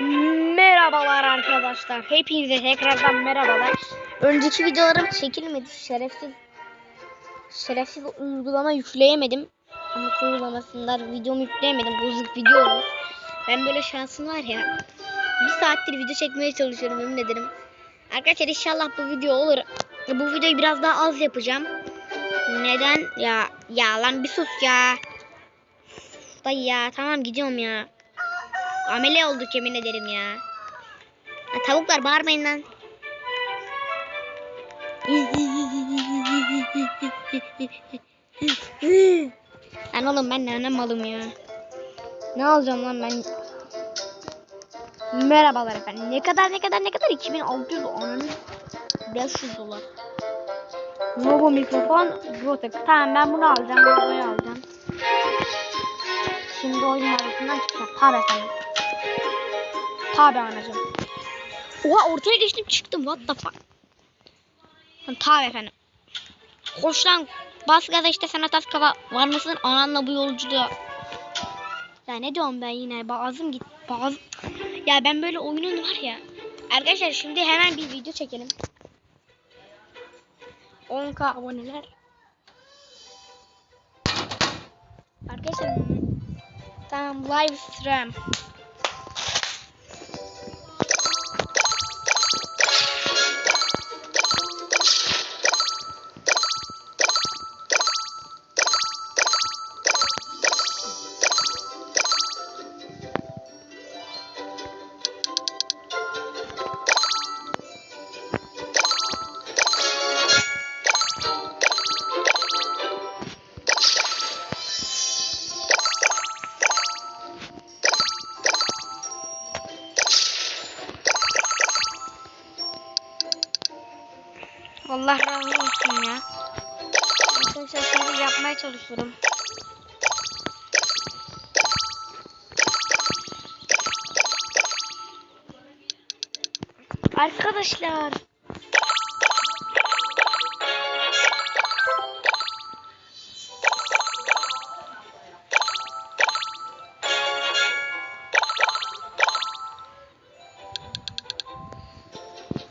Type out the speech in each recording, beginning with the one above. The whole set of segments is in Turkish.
Merhabalar arkadaşlar. Hepinize tekrardan merhabalar. Önceki videolarım çekilmedi. Şerefsiz şerefsiz uygulama yükleyemedim. Ama uygulamasında videomu yükleyemedim. Bozuk video olmuş. Ben böyle şansım var ya. Bir saattir video çekmeye çalışıyorum yemin ederim. Arkadaşlar inşallah bu video olur. Bu videoyu biraz daha az yapacağım. Neden? Ya ya lan bir sus ya. Dayı ya tamam gidiyorum ya. Amele olduk yemin ederim ya. Ha, tavuklar bağırmayın lan. Lan oğlum ben ne malım ya. Ne alacağım lan ben? Merhabalar efendim. Ne kadar ne kadar ne kadar? 2600 ananı 500 dolar. Novo mikrofon Bluetooth. Tamam ben bunu alacağım. Bunu alacağım. Şimdi oyun arasından çıkacak. Tabi efendim. Tabi anacığım. Oha ortaya geçtim çıktım. What the fuck. Tabi efendim. Koş lan. Bas gaza işte sana tas kafa. Var mısın ananla bu yolculuğa? Ya ne diyorum ben yine. Bazım git. Bazı. Ya ben böyle oyunun var ya. Arkadaşlar şimdi hemen bir video çekelim. 10k aboneler. Arkadaşlar tamam live stream. Arkadaşlar.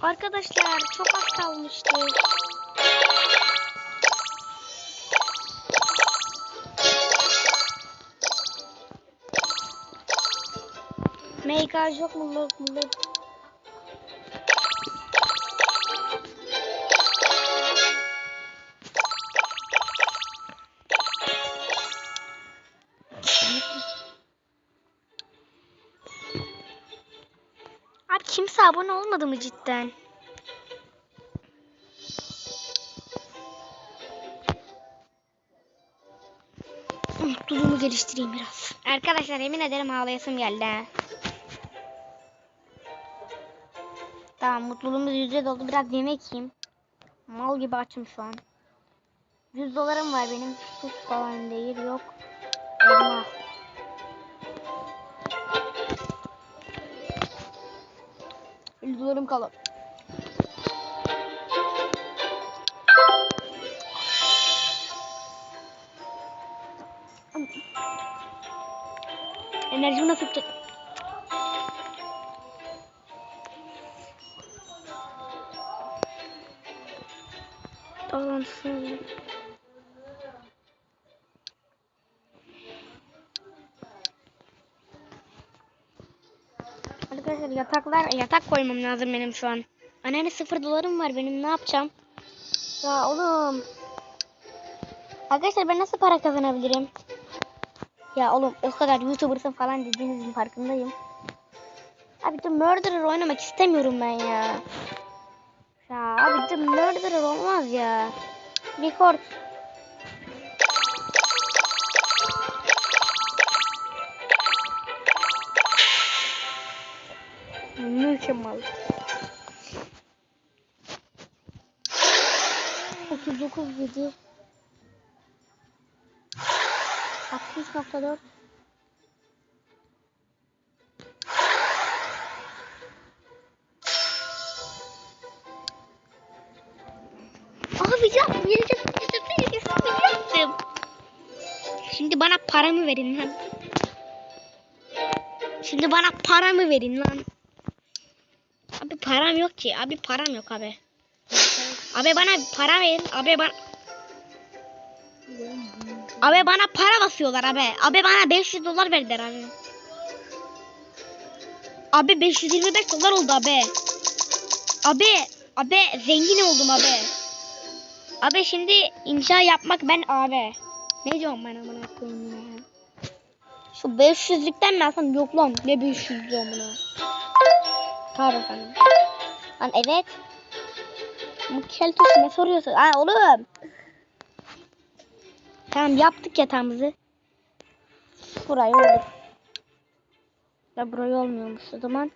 Arkadaşlar çok az kalmıştı. Meygaj yok mu? Yok. Abone olmadı mı cidden? Mutluluğumu geliştireyim biraz. Arkadaşlar yemin ederim ağlayasım geldi ha. Tamam mutluluğumuz yüzde doldu. Biraz yemek yiyeyim. Mal gibi açım şu an. 100 dolarım var benim. Sus falan değil yok. Elma. Yüz dolarım kalır. Enerjimi nasıl tutacak? Dolansın. Arkadaşlar yataklar yatak koymam lazım benim şu an. Anneanne sıfır dolarım var benim ne yapacağım? Ya oğlum. Arkadaşlar ben nasıl para kazanabilirim? Ya oğlum o kadar YouTuber'sın falan dediğinizin farkındayım. Abi de Murderer oynamak istemiyorum ben ya. Ya abi de Murderer olmaz ya. Record. Mükemmel. 39 7 60.4 Abi ya vereceğim, vereceğim, vereceğim. Şimdi bana paramı verin lan. Şimdi bana paramı verin lan. Param yok ki. Abi param yok abi. Abi bana para verin. Abi bana Abi bana para basıyorlar abi. Abi bana 500 dolar verdiler abi. Abi 525 dolar oldu abi. Abi, abi zengin oldum abi. Abi şimdi inşa yapmak ben abi. Ne diyorum ben amına koyayım ya. Şu 500'lükten mi alsam? Yok lan ne 500 diyorum. Tabii efendim. Lan evet. Mükelletoş ne soruyorsun? Ha oğlum. Tamam yaptık yatağımızı. Burayı olur. Ya burayı olmuyormuş o zaman.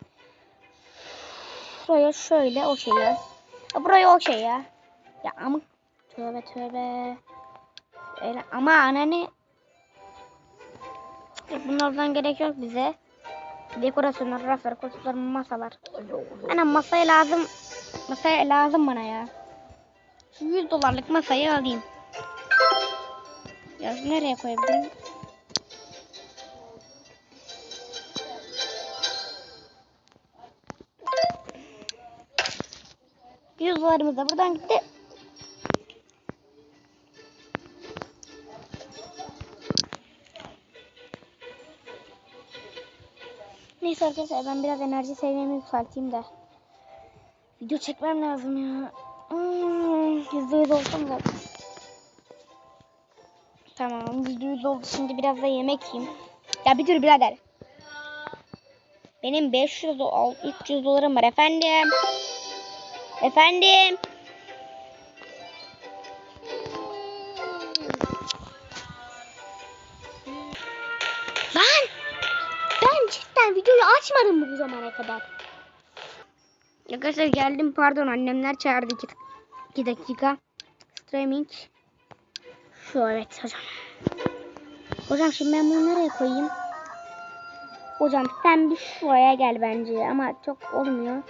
Buraya şöyle o şey ya. Ya buraya o şey ya. Ya ama tövbe tövbe. Öyle, ama Ya bunlardan gerek yok bize. Dekorasyonlar, raflar, koltuklar, masalar. Ana masaya lazım. Masaya lazım bana ya. Şu 100 dolarlık masayı alayım. Ya nereye koyabilirim? Yüz dolarımız da buradan gitti. Neyse arkadaşlar ben biraz enerji seviyemi yükselteyim de. Video çekmem lazım ya. Hmm, Yüzde yüz olsun zaten. Tamam yüzde yüz oldu. Şimdi biraz da yemek yiyeyim. Ya bir dur birader. Benim 500 do- 300 dolarım var efendim. Efendim. Videoyu açmadım mı bu zamana kadar? Arkadaşlar geldim pardon annemler çağırdı 2 dakika. Streaming. Şu evet hocam. Hocam şimdi ben bunu nereye koyayım? Hocam sen bir şuraya gel bence ama çok olmuyor.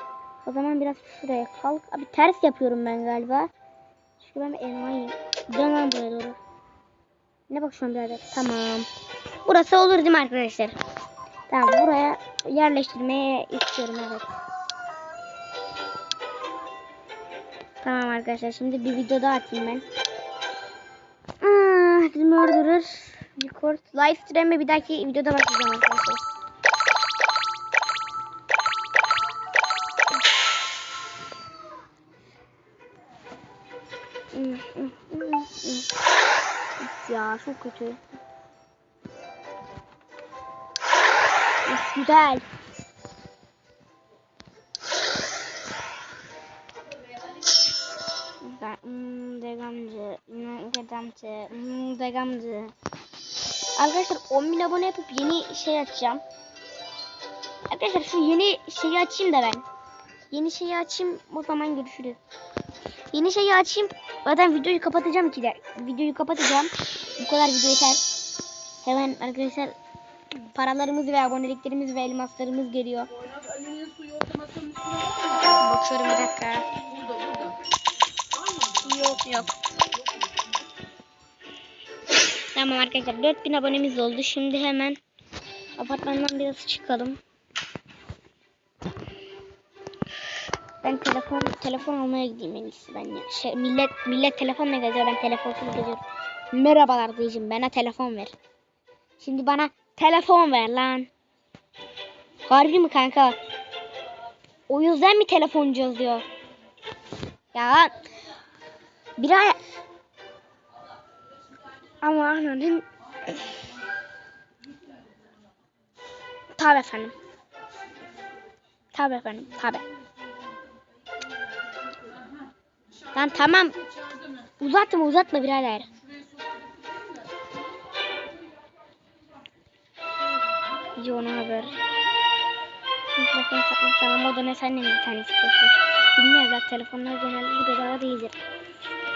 O zaman biraz şuraya kalk. Abi ters yapıyorum ben galiba. Çünkü ben elmayım. Dön buraya doğru. Ne bak şu an birader. Tamam. Burası olur değil mi arkadaşlar? Tamam buraya yerleştirmeye istiyorum evet. Tamam arkadaşlar şimdi bir video daha atayım ben. Ah, The Murderer Record Live stream'e bir dahaki videoda bakacağım arkadaşlar. Ya çok kötü. Güzel. Degamcı. Arkadaşlar 10 bin abone yapıp yeni şey açacağım. Arkadaşlar şu yeni şeyi açayım da ben. Yeni şeyi açayım o zaman görüşürüz. Yeni şeyi açayım. Zaten videoyu kapatacağım ki de. Videoyu kapatacağım. Bu kadar video yeter. Hemen arkadaşlar paralarımız ve aboneliklerimiz ve elmaslarımız geliyor. Bakıyorum bir dakika. Yok yok. Tamam arkadaşlar 4000 abonemiz oldu. Şimdi hemen apartmandan biraz çıkalım. Ben telefon telefon almaya gideyim en iyisi ben ya. Şey, millet millet telefonla geziyor ben telefonsuz geziyorum. Merhabalar diyeceğim bana telefon ver. Şimdi bana telefon ver lan. Harbi mi kanka? O yüzden mi telefoncu yazıyor? Ya bir ay ama anladım. Tabi efendim. Tabi efendim. Tabi. Lan tamam. Uzatma uzatma birader. Yo ne haber? Mikrofon satmak tamam o da ne sen de bir tane istiyorsun? Bilmiyorum evlat telefonlar genelde bedava değildir.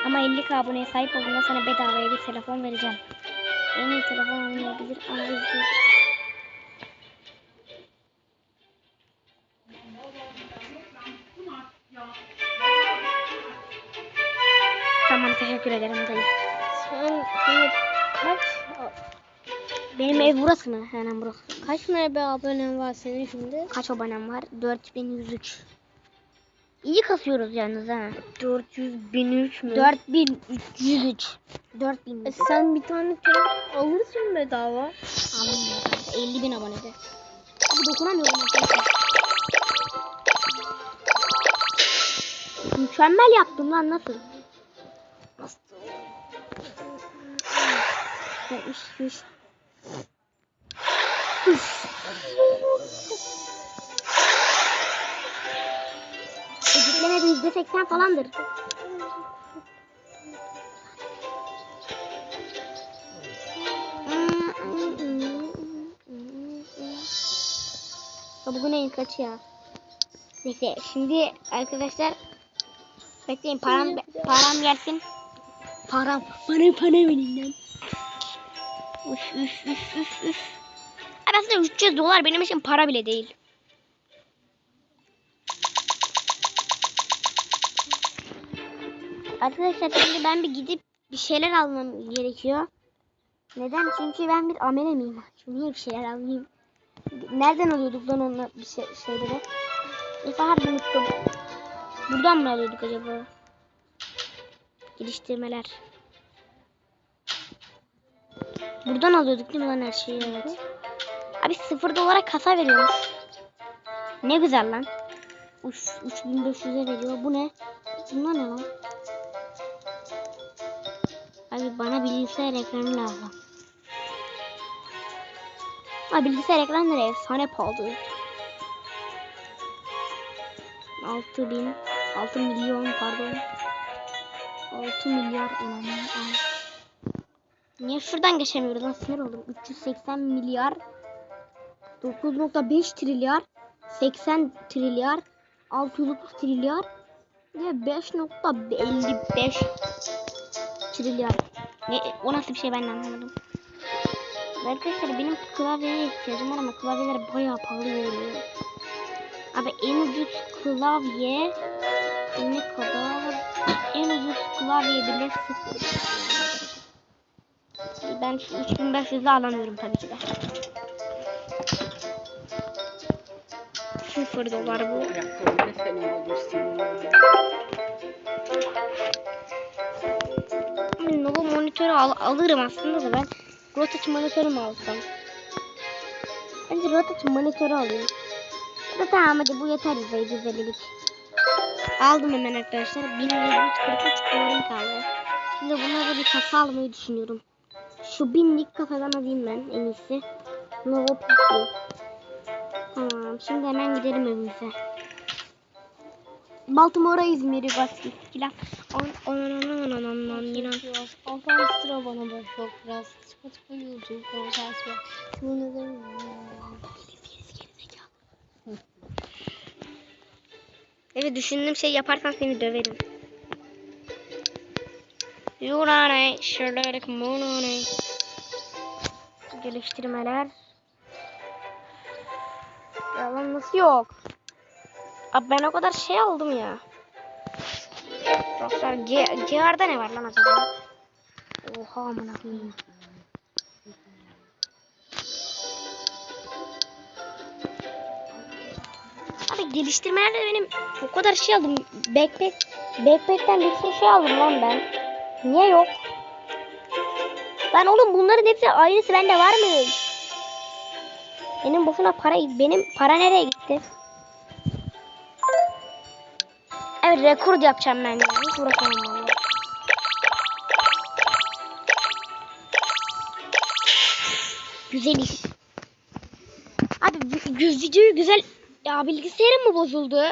Ama 50 aboneye sahip olduğunda sana bedavaya bir telefon vereceğim. En iyi telefon alınabilir ama üzgün. Tamam teşekkür ederim Benim ev burası mı? Hemen burası. Kaç MB abonen var senin şimdi? Kaç abonem var? 4103. İyi kasıyoruz yalnız ha. 400 1003 mü? 4303. 4000. E sen bir tane telefon alırsın bedava. Alınmıyor. 50 bin abonede. Dokunamıyorum arkadaşlar. Mükemmel yaptım lan nasıl? Nasıl? Üf. Editleme de yüzde seksen falandır. Bugün ayın kaçı ya? Neyse şimdi arkadaşlar bekleyin param param gelsin. Param bana para verin lan. Üf üf üf üf üf. Abi aslında 300 dolar benim için para bile değil. Arkadaşlar şimdi ben bir gidip bir şeyler almam gerekiyor. Neden? Çünkü ben bir amele miyim? Niye bir şeyler almayayım? Nereden alıyorduk lan onunla bir şey, şeyleri? Efe harbi unuttum. Buradan mı alıyorduk acaba? Geliştirmeler. Buradan alıyorduk değil mi lan her şeyi? Evet. Abi sıfır dolara kasa veriyormuş. Ne güzel lan. Uş, 3500'e veriyor. Bu ne? Bunlar ne lan? Abi bana bilgisayar ekranı lazım. Ha bilgisayar ekranları efsane pahalı. 6000 6 milyon pardon. 6 milyar önemli. Niye şuradan geçemiyoruz lan sinir oldum. 380 milyar 9.5 trilyar 80 trilyar 630 trilyar ve 5.55 trilyar. Ne, o nasıl bir şey ben anlamadım. Arkadaşlar benim klavyeye ihtiyacım var ama klavyeler bayağı pahalı geliyor. Abi en ucuz klavye ne kadar? En ucuz klavye bile. Ben şu 3500'de alamıyorum tabii ki de. Sıfır dolar bu. Nova monitörü al alırım aslında da ben Rotach monitörü mü alsam? Bence Rotach monitörü alayım. Da tamam hadi bu yeter bize güzellik. Aldım hemen arkadaşlar. 1143 dolarım kaldı. Şimdi bunlara bir kasa almayı düşünüyorum. Şu binlik kasadan alayım ben en iyisi. Nova PC. Tamam şimdi hemen gidelim evimize. Baltimore, İzmir, Gaskila. On, on, on, on, on, on, on, yine. Altan sıra bana boş yok biraz. Çıpa çıpa yolculuk konsersi. Bu neden? Evet düşündüğüm şey yaparsan seni döverim. Yurane, şöyle monone. Geliştirmeler. Yalan nasıl yok? Abi ben o kadar şey aldım ya. Dostlar GR'da ne var lan acaba? Oha amına koyayım. Abi geliştirmelerde benim o kadar şey aldım. Backpack, backpack'ten bir sürü şey aldım lan ben. Niye yok? Lan oğlum bunların hepsi aynısı bende var mı? Benim boşuna para benim para nereye gitti? Evet rekord yapacağım ben ya. Hiç uğraşamam vallahi. Güzel iş. Abi videoyu güzel ya bilgisayarım mı bozuldu?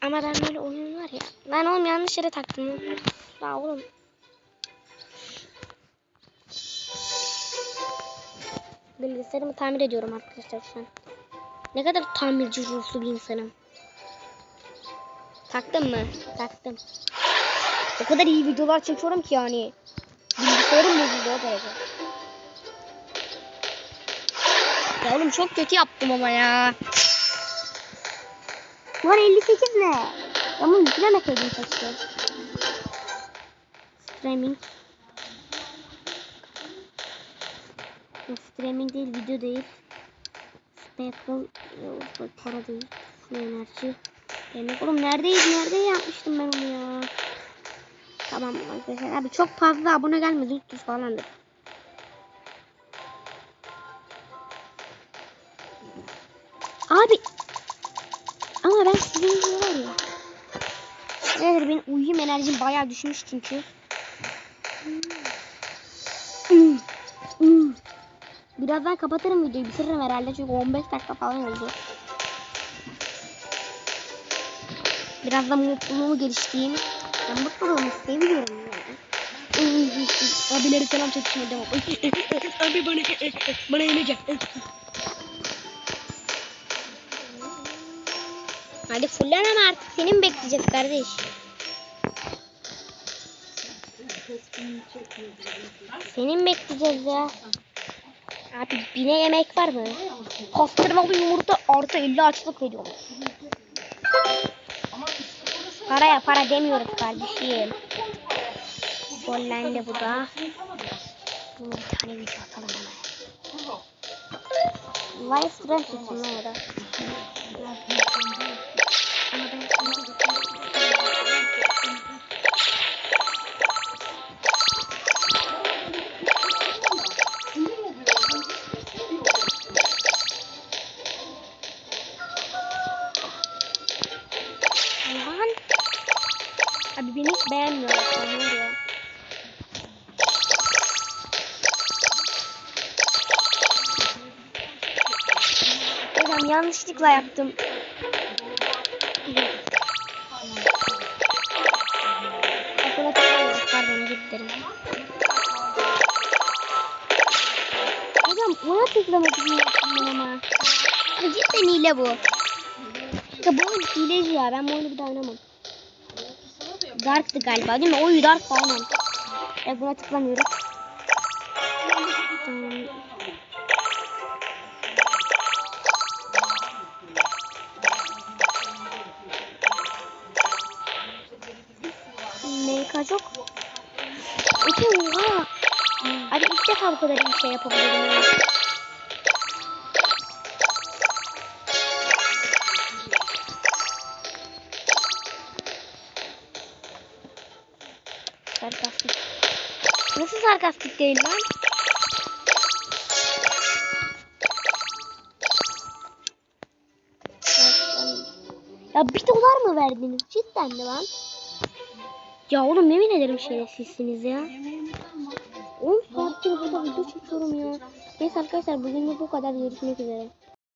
Ama ben böyle oyun var ya. Lan oğlum yanlış yere taktım. Ya oğlum. Bilgisayarımı tamir ediyorum arkadaşlar şu an. Ne kadar tamirci ruhlu bir insanım. Taktın mı? Taktım. O kadar iyi videolar çekiyorum ki yani. Bilgisayarım bozuldu o derece. Ya oğlum çok kötü yaptım ama ya. Lan 58 ne? Ama yüklemeseydim keşke. Streaming. Streaming değil, video değil. Sparkle yok, para değil. Full enerji. Demek oğlum neredeyiz? Nerede yapmıştım ben onu ya? Tamam arkadaşlar. Abi çok fazla abone gelmedi. 300 falandır. Abi. Ama ben sizin var ya. Evet benim uyuyayım enerjim bayağı düşmüş çünkü. Birazdan kapatırım videoyu bitiririm herhalde çünkü 15 dakika falan oldu. Biraz da mutluluğumu geliştireyim. Ben mutluluğumu seviyorum yani. Abileri selam çekişmeye devam. Abi bana, bana yemek yap. Hadi fulleneme artık seni mi bekleyeceğiz kardeş? Seni mi bekleyeceğiz ya? Abi bine yemek var mı? Pastırmalı yumurta artı 50 açlık veriyormuş. Paraya para demiyoruz kardeşim. Gollendi bu da. Bunu bir tane video atalım hemen. Live stream tutsun lan yanlışlıkla yaptım. Pardon dilerim. Hocam ona tıklamak için yaptım ama. Cidden hile bu. Ya bu oyun hileci ya. Ben bu oyunu bir daha oynamam. Dark'tı galiba değil mi? Oyu Dark aynen. Evet buna tıklamıyorum. Şey yapabilirim. ya. Sarkastik. Nasıl sarkastik değil lan? Ya bir dolar mı verdiniz? Cidden mi lan? Ya oğlum yemin ederim şerefsizsiniz ya. 10 saattir burada video çekiyorum ya. Neyse arkadaşlar bugün bu kadar görüşmek üzere.